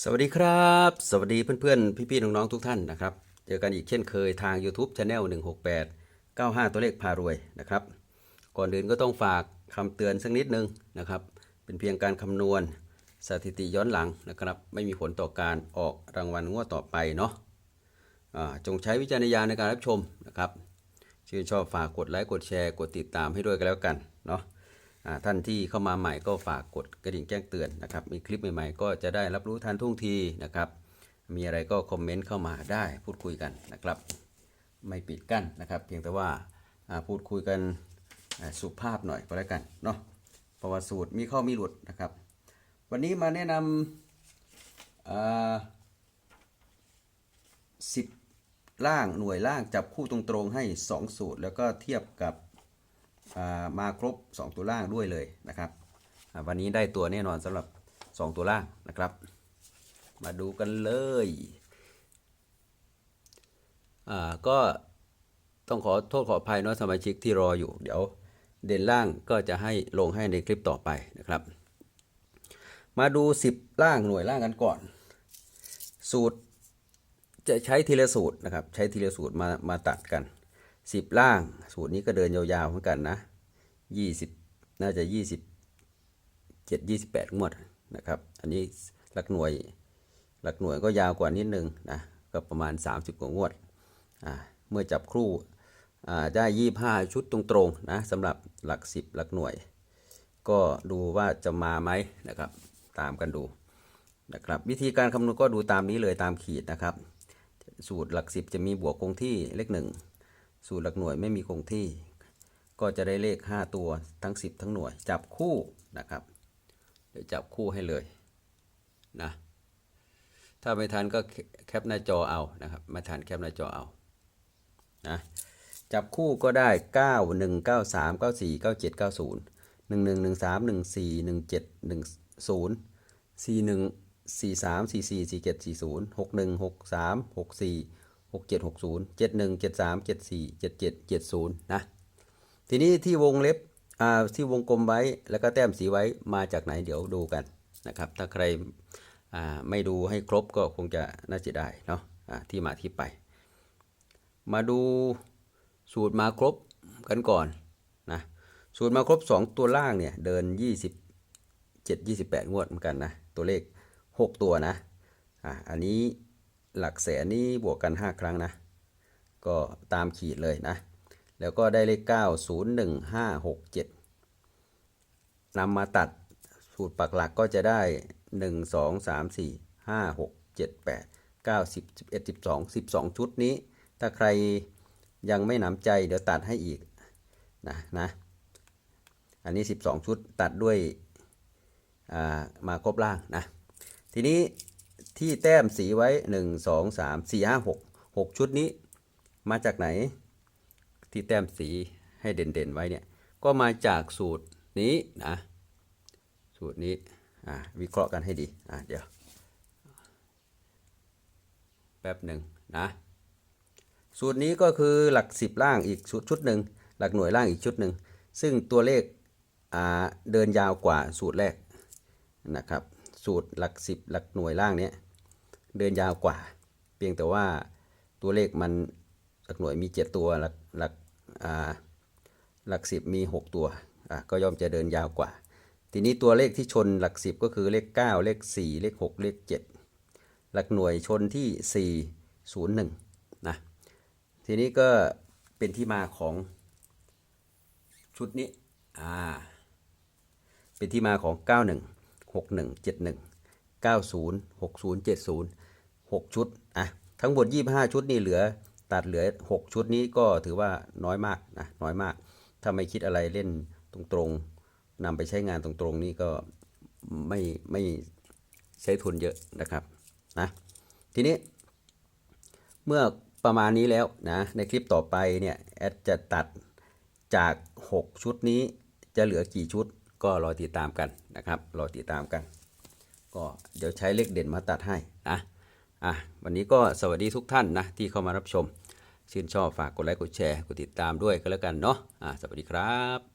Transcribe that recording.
สวัสดีครับ สวัสดีเพื่อนๆ พี่ๆ น้องๆ ทุกท่านนะครับ เจอกันอีกเช่นเคยทาง YouTube Channel 168 95 ตัวเลขพารวยนะครับ ก่อนอื่นก็ต้องฝากคำเตือนสักนิดนึงนะครับ เป็นเพียงการคำนวณสถิติย้อนหลังนะครับ ไม่มีผลต่อการออกรางวัลงวดต่อไปเนาะอ่าจงใช้วิจารณญาณในการรับชมนะครับ ชื่นชอบฝากกดไลค์กดแชร์กดติดตามให้ด้วยกันแล้วกันเนาะ ท่านที่เข้ามาใหม่ก็ฝากกดกระดิ่งแจ้งเตือนนะครับ มีคลิปใหม่ๆ ก็จะได้รับรู้ทันท่วงทีนะครับ มีอะไรก็คอมเมนต์เข้ามาได้พูดคุยกันนะครับ ไม่ปิดกั้นนะครับ เพียงแต่ว่าพูดคุยกันสุภาพหน่อยก็แล้วกันเนาะเพระว่าสูตรมีข้ามีหลุดนะครับ วันนี้มาแนะนำสิบล่างหน่วยล่างจับคู่ตรงๆให้ 2 สูตร แล้วก็เทียบกับ มาครบ 2 ตัวล่างด้วยเลยนะครับ วันนี้ได้ตัวแน่นอนสำหรับ 2 ตัวล่างนะครับ มาดูกันเลยก็ต้องขอโทษขออภัยเนาะสมาชิกที่รออยู่ เดี๋ยวเด่นล่างก็จะให้ลงให้ในคลิปต่อไปนะครับ มาดู 10 ล่างหน่วยล่างกันก่อน สูตรจะใช้ทีละสูตรนะครับ ใช้ทีละสูตรมามาตัดกัน 10 ล่าง สูตรนี้ก็เดินยาวๆเหมือนกันนะ20 น่าจะ 27 28งวดนะครับ อันนี้หลักหน่วยหลักหน่วยก็ยาวกว่านิดนึงนะก็ประมาณ 30 กว่างวดอ่าเมื่อจับครู่อ่าได้ 25 ชุดตรงๆนะสำหรับหลัก 10 หลักหน่วย ก็ดูว่าจะมาไหมนะครับ ตามกันดูนะครับวิธีการคำนวณก็ดูตามนี้เลยตามขีดนะครับ สูตรหลักสิบจะมีบวกคงที่เลขหนึ่ง สูตรหลักหน่วยไม่มีคงที่ ก็จะได้เลข 5 ตัวทั้ง 10 ทั้งหน่วย จับคู่นะครับ เดี๋ยวจับคู่ให้เลยนะถ้าไม่ทันก็แคปหน้าจอเอานะครับไม่ทันแคปหน้าจอเอานะจับคู่ก็ได้ 9 1 9 3 9 4 9 7 9 0 1 1 1 3 1 4 1 7 1 0 4 1สี่สามสี่สี่สี่เจ็ดสี่ศูนย์ หกหนึ่งหกสามหกสี่หกเจ็ดหกศูนย์เจ็ดหนึ่งเจ็ดสามเจ็ดสี่เจ็ดเจ็ดเจ็ดศูนย์นะทีนี้ที่วงเล็บอ่าที่วงกลมไว้แล้วก็แต้มสีไว้มาจากไหนเดี๋ยวดูกันนะครับ ถ้าใครอ่าไม่ดูให้ครบก็คงจะน่าจะได้เนาะอ่าที่มาที่ไป มาดูสูตรมาครบกันก่อนนะสูตรมาครบ 2 ตัวล่างเนี่ยเดิน 27 28 งวดเหมือนกันนะตัวเลข 6 ตัวนะอะอันนี้ หลักแสนนี่บวกกัน 5 ครั้งนะ ก็ตามขีดเลยนะ แล้วก็ได้เลข 9 0 1 5 6 7นำมาตัดสูตรปักหลักก็จะได้ 1 2 3 4 5 6 7 8 9 10 11 12 12 ชุดนี้ ถ้าใครยังไม่หนำใจเดี๋ยวตัดให้อีกนะนะอันนี้ 12 ชุดตัดด้วยามาครบล่างนะ ทีนี้ ที่แต้มสีไว้1 2 3 4 5 6 6ชุดนี้ มาจากไหน ที่แต้มสีให้เด่นๆไว้เนี่ย ก็มาจากสูตรนี้นะ สูตรนี้อ่าวิเคราะห์กันให้ดีอ่าเดี๋ยวแป๊บหนึ่งนะสูตรนี้ก็คือหลัก 10 ล่างอีกชุดชุดหนึ่งหลักหน่วยล่างอีกชุดหนึ่งซึ่งตัวเลขอ่าเดินยาวกว่าสูตรแรกนะครับ สูตรหลัก 10 หลักหน่วยล่างเนี้ยเดินยาวกว่า เพียงแต่ว่าตัวเลขมันหลักหน่วยมี 7 ตัวหลักหลักอ่าหลัก 10 มี 6 ตัวอะก็ย่อมจะเดินยาวกว่า ทีนี้ตัวเลขที่ชนหลัก 10 ก็คือเลข 9 เลข 4 เลข 6 เลข 7 หลักหน่วยชนที่ 4 0 1นะทีนี้ก็เป็นที่มาของชุดนี้อ่าเป็นที่มาของ 91 61 71 90 60 70 6 ชุดอะทั้งหมด 25 ชุดนี่เหลือตัดเหลือ 6 ชุดนี้ก็ถือว่าน้อยมากนะน้อยมาก ถ้าไม่คิดอะไรเล่นตรงๆนำไปใช้งานตรงๆนี่ก็ไม่ไม่ใช้ทุนเยอะนะครับนะทีนี้ เมื่อประมาณนี้แล้วนะในคลิปต่อไปเนี่ยแอดจะตัดจาก 6 ชุดนี้จะเหลือกี่ชุด ก็รอติดตามกันนะครับ รอติดตามกัน ก็เดี๋ยวใช้เลขเด่นมาตัดให้นะอะวันนี้ก็สวัสดีทุกท่านนะที่เข้ามารับชม ชื่นชอบฝากกดไลค์กดแชร์กดติดตามด้วยก็แล้วกันเนาะอะสวัสดีครับ